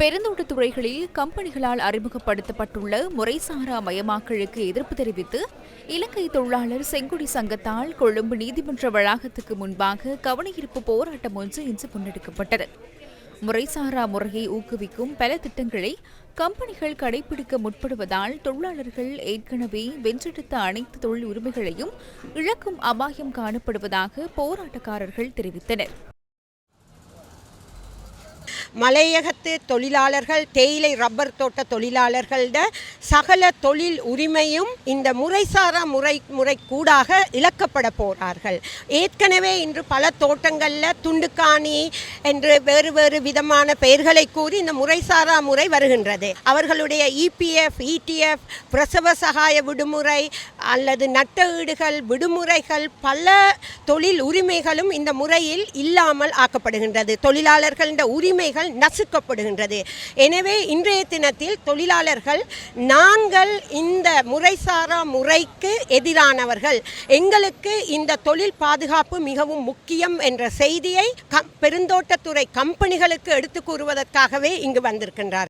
பெருந்தோட்ட துறைகளில் கம்பெனிகளால் அறிமுகப்படுத்தப்பட்டுள்ள முறைசாரா மயமாக்கலுக்கு எதிர்ப்பு தெரிவித்து இலங்கை தொழிலாளர் செங்குடி சங்கத்தால் கொழும்பு நீதிமன்ற வளாகத்துக்கு முன்பாக கவனஈர்ப்பு போராட்டம் ஒன்று இன்று முன்னெடுக்கப்பட்டது. முறைசாரா முறையை ஊக்குவிக்கும் பல திட்டங்களை கம்பெனிகள் கடைபிடிக்க முற்படுவதால் தொழிலாளர்கள் ஏற்கனவே வென்றெடுத்த அனைத்து தொழில் உரிமைகளையும் இழக்கும் அபாயம் காணப்படுவதாக போராட்டக்காரர்கள் தெரிவித்தனர். மலையகத்து தொழிலாளர்கள் தேயிலை ரப்பர் தோட்ட தொழிலாளர்களோட சகல தொழில் உரிமையும் இந்த முறைசாரா முறை முறை கூடாக இழக்கப்பட போகிறார்கள் ஏற்கனவே இன்று பல தோட்டங்களில் துண்டுக்காணி என்று வேறு வேறு விதமான பெயர்களை கூறி இந்த முறைசாரா முறை வருகின்றது. அவர்களுடைய இபிஎஃப் இடிஎஃப் பிரசவ சகாய விடுமுறை அல்லது நட்ட ஈடுகள் விடுமுறைகள் பல தொழில் உரிமைகளும் இந்த முறையில் இல்லாமல் ஆக்கப்படுகின்றது. தொழிலாளர்களின் உரிமைகள் நசுக்கப்படுகின்றது. எனவே இன்றைய தினத்தில் தொழிலாளர்கள் நாங்கள் இந்த முறைசாரா முறைக்கு எதிரானவர்கள். எங்களுக்கு இந்த தொழில் பாதுகாப்பு மிகவும் முக்கியம் என்ற செய்தியை பெருந்தோட்ட துறை கம்பெனிகளுக்கு எடுத்து கூறுவதற்காகவே இங்கு வந்திருக்கின்றார்கள்.